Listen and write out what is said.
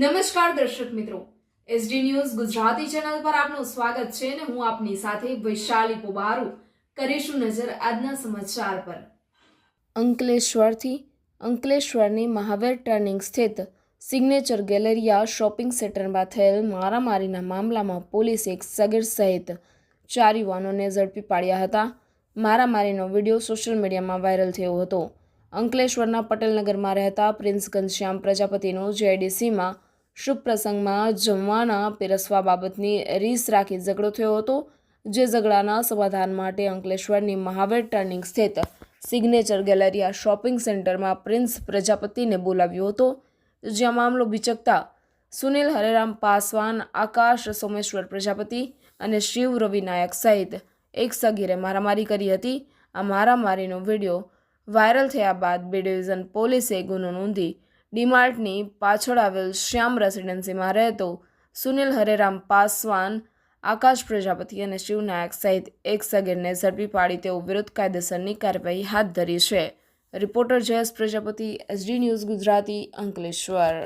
નમસ્કાર દર્શક મિત્રો. એસડી ન્યૂઝ ગુજરાતી ચેનલ પર આપનું સ્વાગત છે અને હું આપની સાથે વૈશાલી પોબારુ કરીશું નજર આજના સમાચાર પર. અંકલેશ્વરથી અંકલેશ્વરની મહાવીર ટર્નિંગ સ્થિત સિગ્નેચર ગેલેરિયા શોપિંગ સેન્ટરમાં થયેલ મારામારીના મામલામાં પોલીસે એક સગીર સહિત ચાર યુવાનોને ઝડપી પાડ્યા હતા. મારામારીનો વીડિયો સોશિયલ મીડિયામાં વાયરલ થયો હતો. અંકલેશ્વરના પટેલનગરમાં રહેતા પ્રિન્સ ઘનશ્યામ પ્રજાપતિનું જેઆઈડીસીમાં શુભ પ્રસંગમાં જમવાના પીરસવા બાબતની રીસ રાખી ઝઘડો થયો હતો, જે ઝઘડાના સમાધાન માટે અંકલેશ્વરની મહાવીર ટર્નિંગ સ્થિત સિગ્નેચર ગેલેરિયા શોપિંગ સેન્ટરમાં પ્રિન્સ પ્રજાપતિને બોલાવ્યો હતો, જ્યાં મામલો બિચકતા સુનિલ હરેરામ પાસવાન, આકાશ સોમેશ્વર પ્રજાપતિ અને શિવ રવિ નાયક સહિત એક સગીરે મારામારી કરી હતી. આ મારામારીનો વીડિયો વાયરલ થયા બાદ બે ડિવિઝન પોલીસે ગુનો નોંધી ડીમાર્ટની પાછળ આવેલ શ્યામ રેસિડેન્સીમાં રહેતો સુનિલ હરેરામ પાસવાન, આકાશ પ્રજાપતિ અને શિવ નાયક સહિત એક સગીરને ઝડપી પાડી તેઓ વિરુદ્ધ કાયદેસરની કાર્યવાહી હાથ ધરી છે. Reporter Jayesh Prajapati, SD news Gujarati Ankleshwar.